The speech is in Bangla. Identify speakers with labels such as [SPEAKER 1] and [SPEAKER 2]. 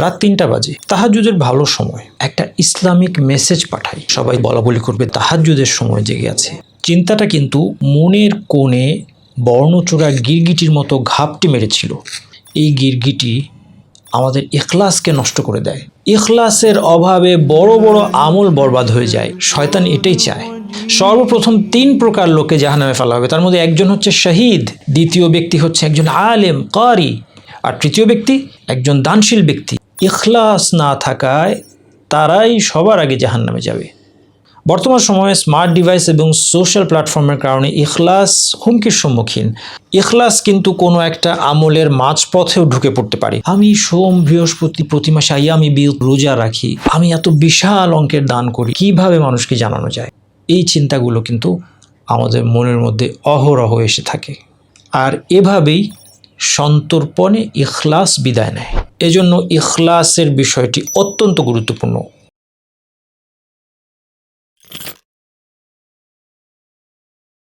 [SPEAKER 1] রাত তিনটা বাজে। তাহাজুদের ভালো সময়। একটা ইসলামিক মেসেজ পাঠাই। সবাই বলা বলি করবে তাহাজুদের সময় জেগে আছে। চিন্তাটা কিন্তু মনের কোণে বর্ণচূড়া গিরগিটির মতো ঘাপটি মেরেছিল। এই গিরগিটি আমাদের এখলাসকে নষ্ট করে দেয়। এখলাসের অভাবে বড় বড় আমল বরবাদ হয়ে যায়। শয়তান এটাই চায়। সর্বপ্রথম তিন প্রকার লোকে জাহান্নামে ফেলা হবে। তার মধ্যে একজন হচ্ছে শহীদ, দ্বিতীয় ব্যক্তি হচ্ছে একজন আলেম, কারি, আর তৃতীয় ব্যক্তি একজন দানশীল ব্যক্তি। ইখলাস না থাকায় তারাই সবার আগে জাহান্নামে যাবে। বর্তমান সময়ে স্মার্ট ডিভাইস এবং সোশ্যাল প্ল্যাটফর্মের কারণে ইখলাস হুমকির সম্মুখীন। ইখলাস কিন্তু কোনো একটা আমলের মাঝপথেও ঢুকে পড়তে পারে। আমি সোম, বৃহস্পতি, প্রতি মাসে আইয়ামি বিল রোজা রাখি। আমি এত বিশাল অঙ্কের দান করি। কীভাবে মানুষকে জানানো যায়? এই চিন্তাগুলো কিন্তু আমাদের মনের মধ্যে অহরহ এসে থাকে। আর এভাবেই সন্তর্পণে ইখলাস বিদায় নেয়। এজন্য ইখলাসের বিষয়টি অত্যন্ত গুরুত্বপূর্ণ।